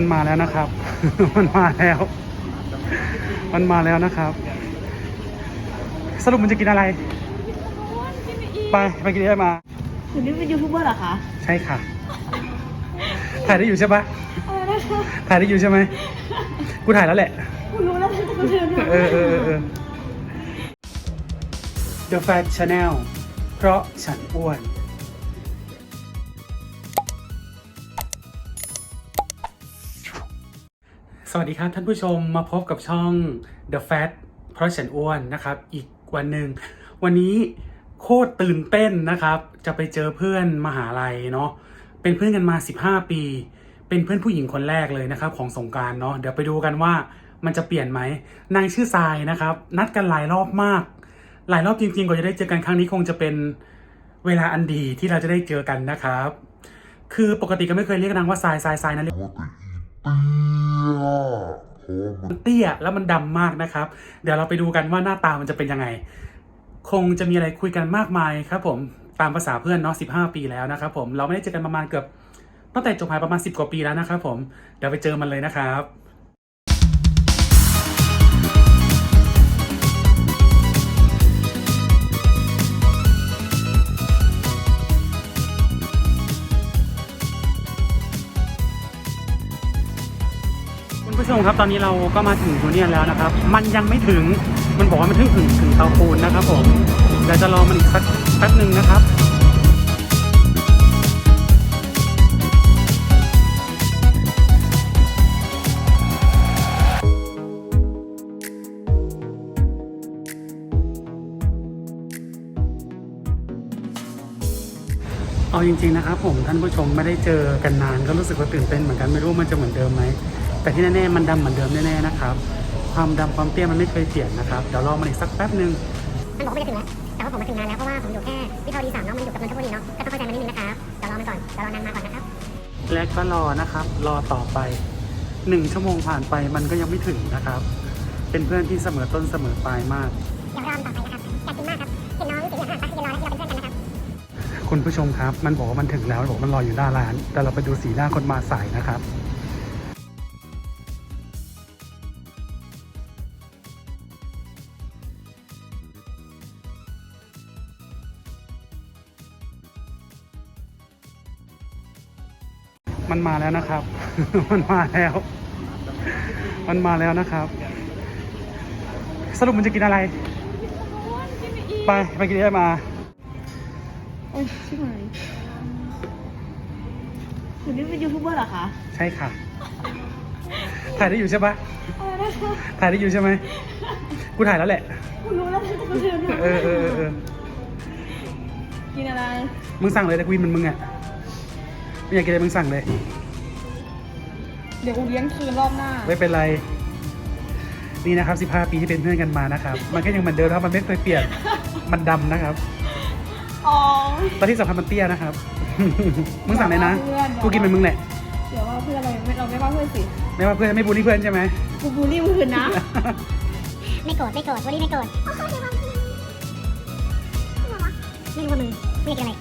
มันมาแล้วนะครับ มันมาแล้ว มันมาแล้วนะครับ สรุปมันจะกินอะไร ไปไปกินได้มาคุณนี่เป็นยูทูบเบอร์เหรอคะ ใช่ค่ะ ถ่ายได้อยู่ใช่ปะอะไรนะคะถ่ายได้อยู่ใช่ไหมกูถ่ายแล้วแหละคุณรู้แล้วคุณเชิญมาเออเออเออเออ The Fat Channel เพราะฉันอ้วน สวัสดีครับท่านผู้ชมมาพบกับช่อง The Fat เพราะฉันอ้วนนะครับ อีกวันหนึ่งวันนี้โคตรตื่นเต้นนะครับ จะไปเจอเพื่อนมหาลัยเนาะเป็นเพื่อนกันมา 15 ปี เป็นเพื่อนผู้หญิงคนแรกเลยนะครับ ของสงการเนาะเดี๋ยวไปดูกันว่ามันจะเปลี่ยนไหมนางชื่อทรายนะครับ นัดกันหลายรอบมาก หลายรอบจริงๆกว่าจะได้เจอกันครั้งนี้คงจะเป็นเวลาอันดีที่เราจะได้เจอกันนะครับ คือปกติก็ไม่เคยเรียกนางว่าทรายทรายทรายนะเรียก มันเตี้ยแล้วมันดำมากนะครับ เดี๋ยวเราไปดูกันว่าหน้าตามันจะเป็นยังไง คงจะมีอะไรคุยกันมากมายครับผมตามภาษาเพื่อนเนาะ15 ปีแล้วนะครับผมเราไม่ได้เจอกันประมาณเกือบตั้งแต่จบหายประมาณ 10 กว่าปีแล้วนะครับผมเดี๋ยวไปเจอมันเลยนะครับ ผู้ชมครับตอนนี้เราก็มาถึงยูเนียนแล้วนะครับ มันยังไม่ถึงมันบอกว่ามันเพิ่งถึงถึงเตาปูนนะครับผมเดี๋ยวจะรอมันอีกสักแป๊บหนึ่งนะครับเอาจริงๆนะครับผมท่านผู้ชมไม่ได้เจอกันนานก็รู้สึกว่าตื่นเต้นเหมือนกันไม่รู้มันจะเหมือนเดิมไหม แต่ที่แน่ๆมันดำเหมือนเดิมแน่ๆนะครับ ความดำความเตี้ยมันไม่เคยเปลี่ยนนะครับ เดี๋ยวรอมันอีกสักแป๊บหนึ่งมันบอกว่ามันจะถึงแล้วแต่ว่าผมมาถึงนานแล้วเพราะว่าผมอยู่แค่วิภาวดีสามเนาะมันอยู่กับนนทบุรีเนาะก็ต้องเข้าใจมันนิดนึงนะครับเดี๋ยวรอมันก่อนเดี๋ยวรอนานมาก่อนนะครับ และก็รอนะครับ รอต่อไปหนึ่งชั่วโมงผ่านไปมันก็ยังไม่ถึงนะครับ เป็นเพื่อนที่เสมอต้นเสมอปลายมากเดี๋ยวรอมันต่อไปนะครับอยากกินมากครับเห็นน้องรู้สึกอยากอาหารปะเดี๋ยวรอนะที่เราเป็นเพื่อนกันนะครับคุณผู้ชมครับ มันบอกว่ามันถึงแล้วบอกว่ามันรออยู่หน้าร้าน แต่เราไปดูสีหน้าคนมาสายนะครับ มันมาแล้วนะครับ มันมาแล้ว มันมาแล้วนะครับ สรุปมันจะกินอะไร ไปไปกินได้มาโอ้ยชิบหายคุณนี่เป็นยูทูบเบอร์เหรอคะ ใช่ค่ะ ถ่ายได้อยู่ใช่ปะอะไรนะคะถ่ายได้อยู่ใช่ไหมกูถ่ายแล้วแหละคุณรู้แล้วคุณเชิญมาเออเออเออเออกินอะไร มึงสั่งเลยแต่กูกินมันมึงอะ ไม่อยากกินอะไรมึงสั่งเลย เดี๋ยวอูเลี้ยงคืนรอบหน้า ไม่เป็นไร นี่นะครับ 15 ปีที่เป็นเพื่อนกันมานะครับ มันก็ยังเหมือนเดิมครับมันไม่เคยเปลี่ยน มันดำนะครับอ๋อตอนที่สำคัญมันเตี้ยนะครับ มึงสั่งเลยนะ เพื่อน กูกินเป็นมึงแหละ เดี๋ยวว่าเพื่อนเราไม่เราไม่ว่าเพื่อนสิไม่ว่าเพื่อนไม่บูลลี่เพื่อนใช่ไหม กูบูลลี่มึงคืนนะ ไม่โกรธไม่โกรธวันนี้ไม่โกรธโอ้โหเดี๋ยวว่าไม่รู้ว่ามึงมึงอยากกินอะไร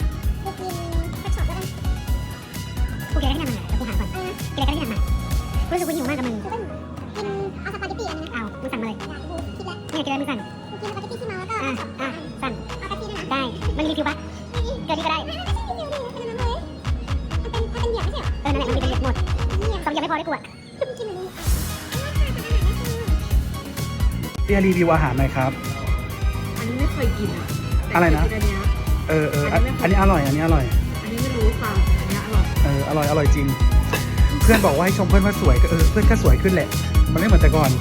กูกินอะไรที่ทำมาแต่กูหาก่อนกินอะไรก็ได้ที่ทำมากูรู้สึกกูหิวมากกับมึงกินเอาสปาเกตตี้อันนึงเอามึงสั่งมาเลยนี่กินอะไรมึงสั่งกูกินสปาเกตตี้ที่มาแล้วก็อะอะสั่งเอากะทิด้วยนะได้มันมีรีฟิวปะเกินนี้ก็ได้เออนั่นแหละมันมีเป็นเหยียบหมดสองเหยียบไม่พอได้กูอะเตี้ยรีวิวอาหารหน่อยครับ อันนี้ไม่เคยกินอะอะไรนะแต่เคยกิอันเนี้ยเออเอออันอันนี้อร่อย อันนี้อร่อย อันนี้ไม่รู้ค่ะ อร่อยอร่อยจริง เพื่อนบอกว่าให้ชมเพื่อนว่าสวยก็เออเพื่อนก็สวยขึ้นแหละ มันไม่เหมือนแต่ก่อน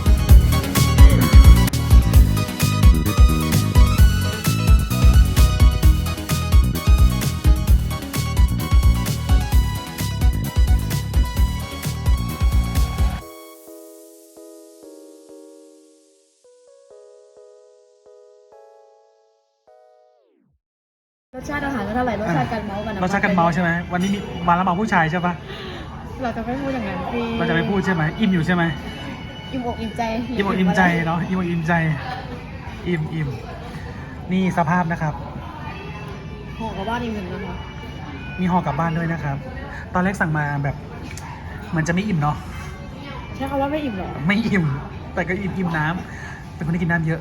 ก็เท่าไหร่รสชาติการเมาส์กันนะเราชักกันเมาใช่ไหมวันนี้มีมาแล้วเมาผู้ชายใช่ปะเราจะไม่พูดอย่างนั้นพี่เราจะไม่พูดใช่ไหมอิ่มอยู่ใช่ไหมอิ่มอกอิ่มใจอิ่มอกอิ่มใจเนาะอิ่มอกอิ่มใจ อิ่มอิ่มนี่สภาพนะครับห่อกลับบ้านอีกหนึ่งนะคะมีห่อกลับบ้านด้วยนะครับ ตอนแรกสั่งมาแบบเหมือนจะไม่อิ่มเนาะใช้คำว่าไม่อิ่มเหรอไม่อิ่ม แต่ก็อิ่มอิ่มน้ำเป็นคนที่กินน้ำเยอะ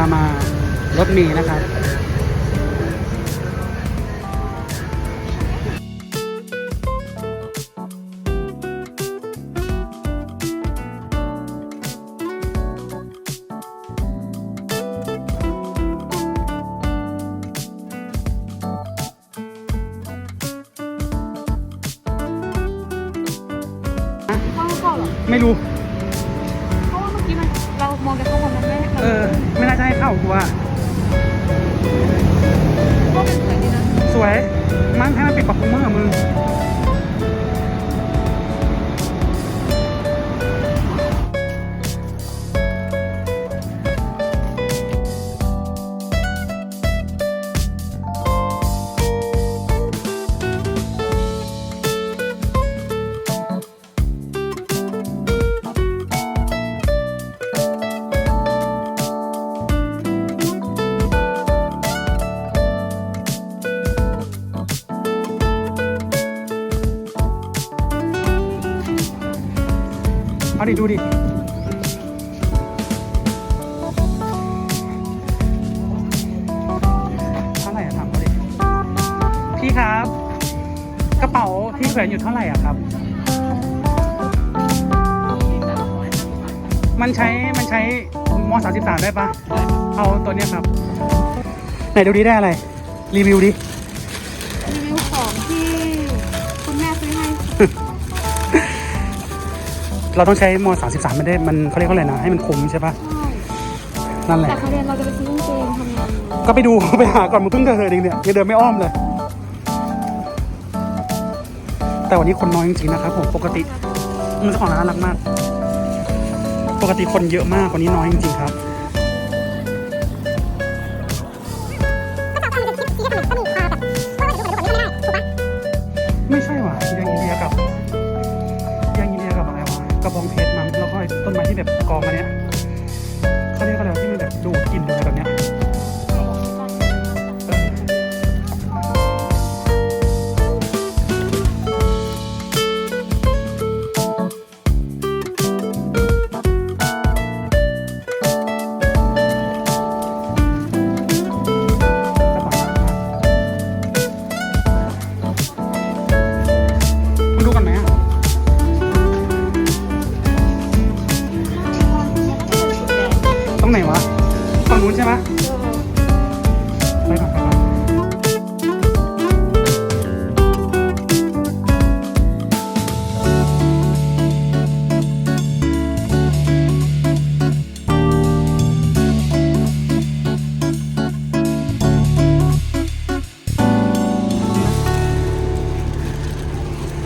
างพามา รถเมย์นะครับเข้าเข้าเหรอไม่รู้ วยมั้งให้มันปิดปากคุมเมอร์มึง ดิดูดิเท่าไหร่อะถามเขาดิพี่ครับ กระเป๋าที่แขวนอยู่เท่าไหร่อะครับ มันใช้มันใช้มสามสิบสามได้ปะเอาตัวเนี้ยครับ ไหนดูดิได้อะไร รีวิวดิ เราต้องใช้มสามสิบสามไม่ได้มันเขาเรียกว่าอะไรนะ ให้มันคุ้มใช่ปะนั่นแหละแต่เขาเรียนเราจะไปซื้อกางเกงทำงานก็ไปดู ไปหาก่อนมึงเพิ่งเดินเองเนี่ยยังเดินไม่อ้อมเลย แต่วันนี้คนน้อยจริงๆนะครับผมปกติมันเจ้าของร้านน่ารักมาก ปกติคนเยอะมากวันนี้น้อยจริงๆครับ ต้นไม้ที่แบบกองมาเนี้ย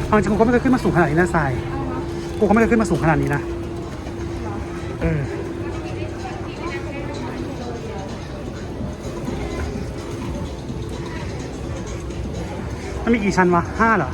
เอาจริงกูก็ไม่เคยขึ้นมาสูงขนาดนี้นะทรายกูก็ไม่เคยขึ้นมาสูงขนาดนี้นะเออมันมีกี่ชั้นวะห้าเหรอ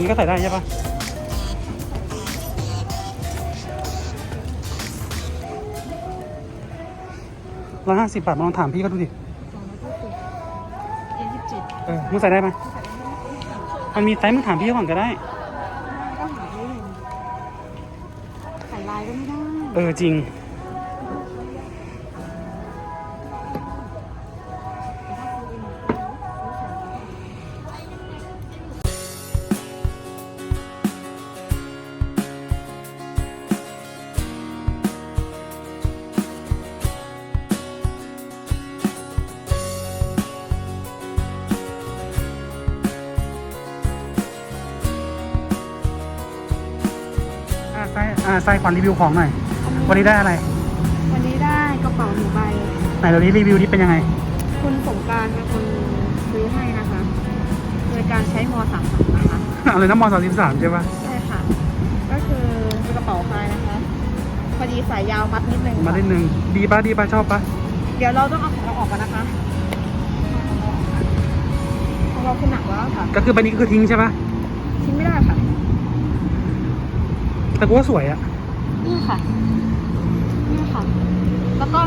นี่ยนี่ก็ใส่ได้ใช่ปะร้อยห้าสิบบาทมาลองถามพี่ก็ดูดิเอ็นยี่สิบเจ็ดเออมึงใส่ได้ไหมมันมีไซส์มึงถามพี่เขาก่อนก็ได้ก็หาไม่เห็นใส่ลายก็ไม่ได้ เออจริง อ่าไซส์อ่าไซส์ขวัญรีวิวของหน่อย วันนี้ได้อะไร วันนี้ได้กระเป๋าหนึ่งใบ ไหนเรานี้รีวิวนี้เป็นยังไง คุณสงกรารเป็นคนซื้อให้นะคะ โดยการใช้มสามสามนะคะ อะไรนะมสามสิบสามใช่ปะใช่ค่ะ ก็คือเป็นกระเป๋าพายนะคะ พอดีสายยาวมัดนิดนึงมาได้ค่ะหนึ่งดีปะดีปะชอบปะเดี๋ยวเราต้องเอาของเราออกกันนะคะ ของเราคือหนักแล้วค่ะ ก็คือใบนี้ก็คือทิ้งใช่ปะทิ้งไม่ได้ค่ะ แต่กูว่าสวยอะนี่ค่ะ นี่ค่ะ แล้วก็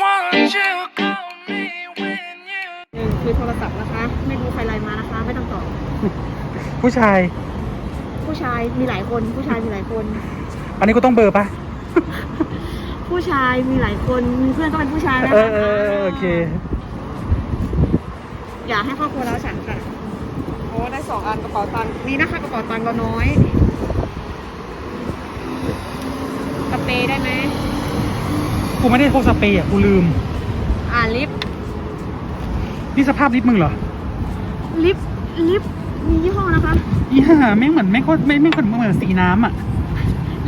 Won't you call me when you หนึ่งคือโทรศัพท์นะคะ ไม่รู้ใครไลน์มานะคะ ไม่ต้องตอบผู้ชายผู้ชายมีหลายคนผู้ชายมีหลายคน อันนี้กูต้องเบอร์ปะผู้ชายมีหลายคนมีเพื่อนก็เป็นผู้ชายนะเอคะอเออเออโอเค อย่าให้ครอบครัวเราฉันค่ะโอ้ได้สองอันกระเป๋าตังค์นี่นะคะกระเป๋าตังค์เราน้อยสเปรย์ได้ไหมกูไม่ได้พกสเปรย์อะกูลืม อ่าลิปนี่สภาพลิปมึงเหรอ ลิปลิปมียี่ห้อนะคะ อีห่าไม่งเหมือนไม่งโคตรไม่ไม่งเหมือนเหมือนสีน้ำอะ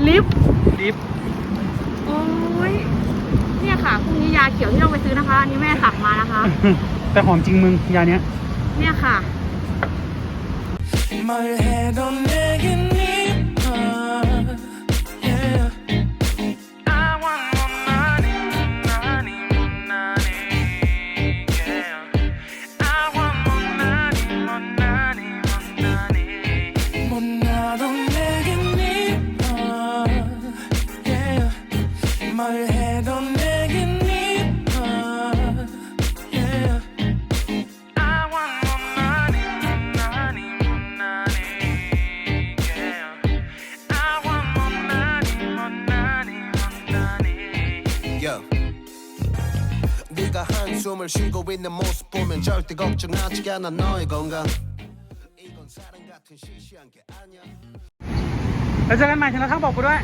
ลิฟลิฟโอ้ยเนี่ยค่ะพรุ่งนี้ยาเขียวที่ต้องไปซื้อนะคะ อันนี้แม่สั่งมานะคะ แต่หอมจริงมึง ยาเนี้ย เนี่ยค่ะ My head on 한숨을 쉬고 있는 모습 보면 절대 걱정하지 않아 너의 건강 이건 사랑 같은 시시한 게 아니야 แล้วเจอกันใหม่ถึงแล้วทั้งบอกกูด้วย